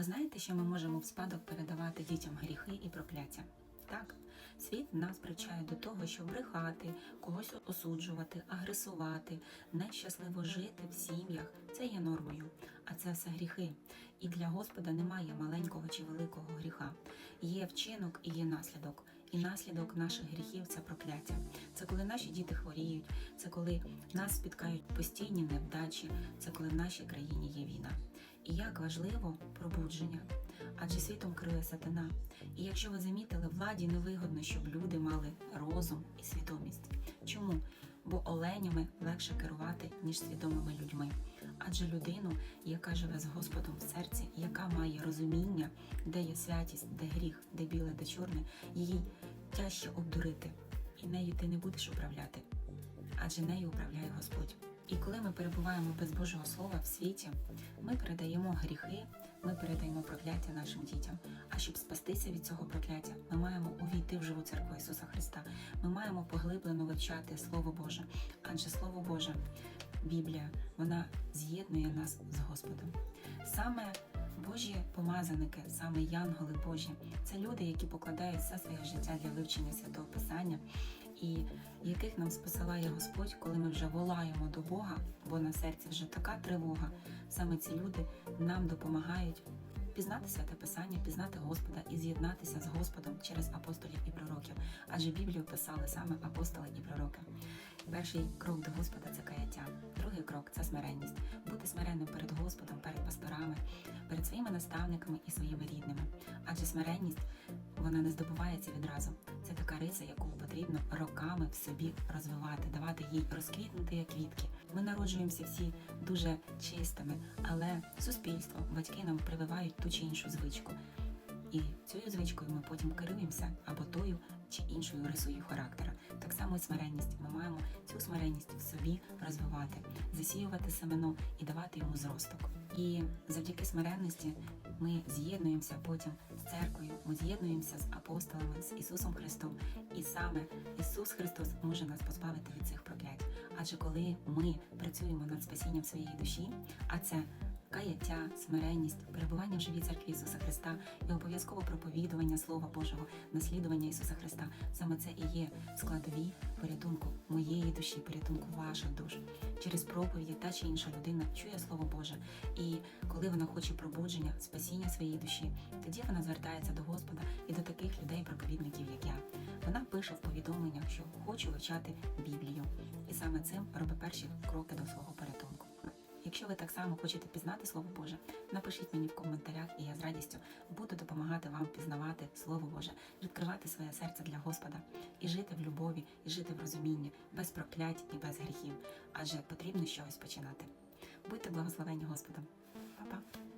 Ви знаєте, що ми можемо в спадок передавати дітям гріхи і прокляття? Так, світ нас привчає до того, щоб брехати, когось осуджувати, агресувати, нещасливо жити в сім'ях. Це є нормою, а це все гріхи. І для Господа немає маленького чи великого гріха. Є вчинок і є наслідок. І наслідок наших гріхів це прокляття. Це коли наші діти хворіють, це коли нас спіткають постійні невдачі, це коли в нашій країні є війна. І як важливо пробудження, адже світом керує сатана. І якщо ви замітили, владі невигодно, щоб люди мали розум і свідомість. Чому? Бо оленями легше керувати, ніж свідомими людьми. Адже людину, яка живе з Господом в серці, яка має розуміння, де є святість, де гріх, де біле, де чорне, її тяжче обдурити. І нею ти не будеш управляти, адже нею управляє Господь. І коли ми перебуваємо без Божого Слова в світі, ми передаємо гріхи, ми передаємо прокляття нашим дітям. А щоб спастися від цього прокляття, ми маємо увійти в живу церкву Ісуса Христа. Ми маємо поглиблено вивчати Слово Боже, адже Слово Боже, Біблія, вона з'єднує нас з Господом. Саме Божі помазаники, саме янголи Божі, це люди, які покладають все своє життя для вивчення святого Писання, і яких нам спосилає Господь, коли ми вже волаємо до Бога, бо на серці вже така тривога. Саме ці люди нам допомагають пізнати святе Писання, пізнати Господа і з'єднатися з Господом через апостолів і пророків. Адже Біблію писали саме апостоли і пророки. Перший крок до Господа це каяття. Другий крок це смиренність. Бути смиренним перед Господом, перед пасторами, перед своїми наставниками і своїми рідними. Адже смиренність вона не здобувається відразу. Це така риса, яку потрібно роками в собі розвивати, давати їй розквітнути як квітки. Ми народжуємося всі дуже чистими, але суспільство, батьки нам прививають ту чи іншу звичку. І цією звичкою ми потім керуємося або тою чи іншою рисою характера. Так само і смиренність. Ми маємо цю смиренність в собі розвивати, засіювати семено і давати йому зросток. І завдяки смиренності ми з'єднуємося потім з церквою, ми з'єднуємося з апостолами, з Ісусом Христом. І саме Ісус Христос може нас позбавити від цих проклять. Адже коли ми працюємо над спасінням своєї душі, а це каяття, смиренність, перебування в живій церкві Ісуса Христа і обов'язково проповідування Слова Божого, наслідування Ісуса Христа. Саме це і є складові порятунку моєї душі, порятунку ваших душ. Через проповіді та чи інша людина чує Слово Боже. І коли вона хоче пробудження, спасіння своєї душі, тоді вона звертається до Господа і до таких людей, проповідників, як я. Вона пише в повідомленнях, що хочу вивчати Біблію, і саме цим робить перші кроки до свого порятунку. Якщо ви так само хочете пізнати Слово Боже, напишіть мені в коментарях, і я з радістю буду допомагати вам пізнавати Слово Боже, відкривати своє серце для Господа і жити в любові, і жити в розумінні, без проклять і без гріхів. Адже потрібно чогось починати. Будьте благословені Господом. Па-па!